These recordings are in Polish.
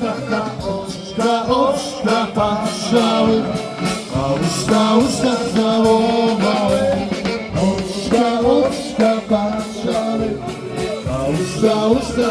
oczka, oczka, oczka patrzały, a usta, usta całowały. Oczka, oczka patrzały, a usta, usta.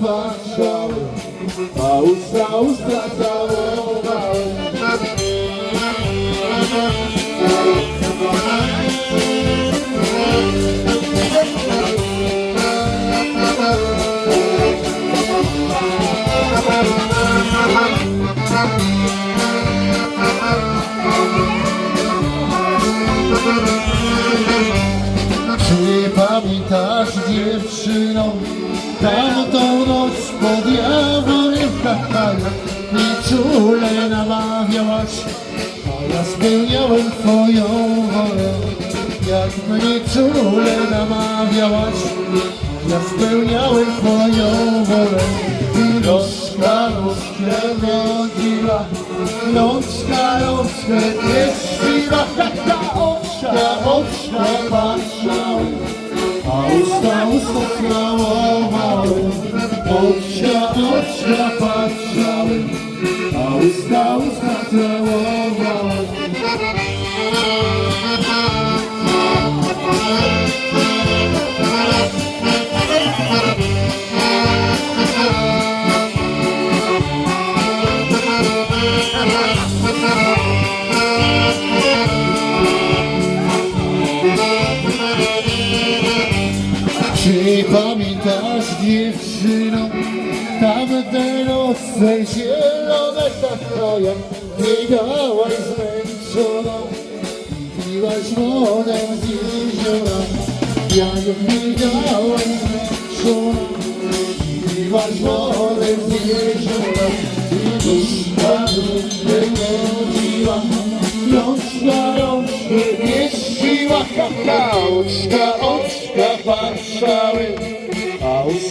paixão usa, usa, usa Thank you. Pamiętasz dziewczyno tamtą noc pod jaworem i czule namawiałaś, a ja spełniałem twoją wolę. Jak mnie czule namawiałaś, ja spełniałem twoją wolę. I nóżka, nóżkę wodziła, nóżka, nóżkę pieściła, taka oczka, oczka patrzały, a usta usta slavovali, oča oča pačali, a usta usta slavovali. Thank you. Pamiętasz dziewczyno Tamte noce zielone zachoja Biegałaś zmęczona. I piłaś wodę z jeziora Jak biegałaś zmęczona. I piłaś wodę z jeziora I duszka duszę chodziła Rączka, rączkę pieściła oczka, oczka patrzały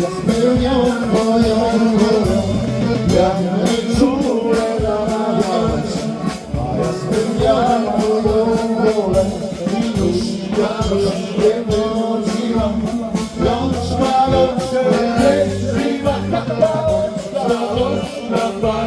ja spełniałem twoją wolę. Mnie czule namawiałeś, a ja spełniałem twoją wolę. I nóżka, nóżkę wodziłam, rączka, rączkę pieściła, taka oczka, oczka patrzały.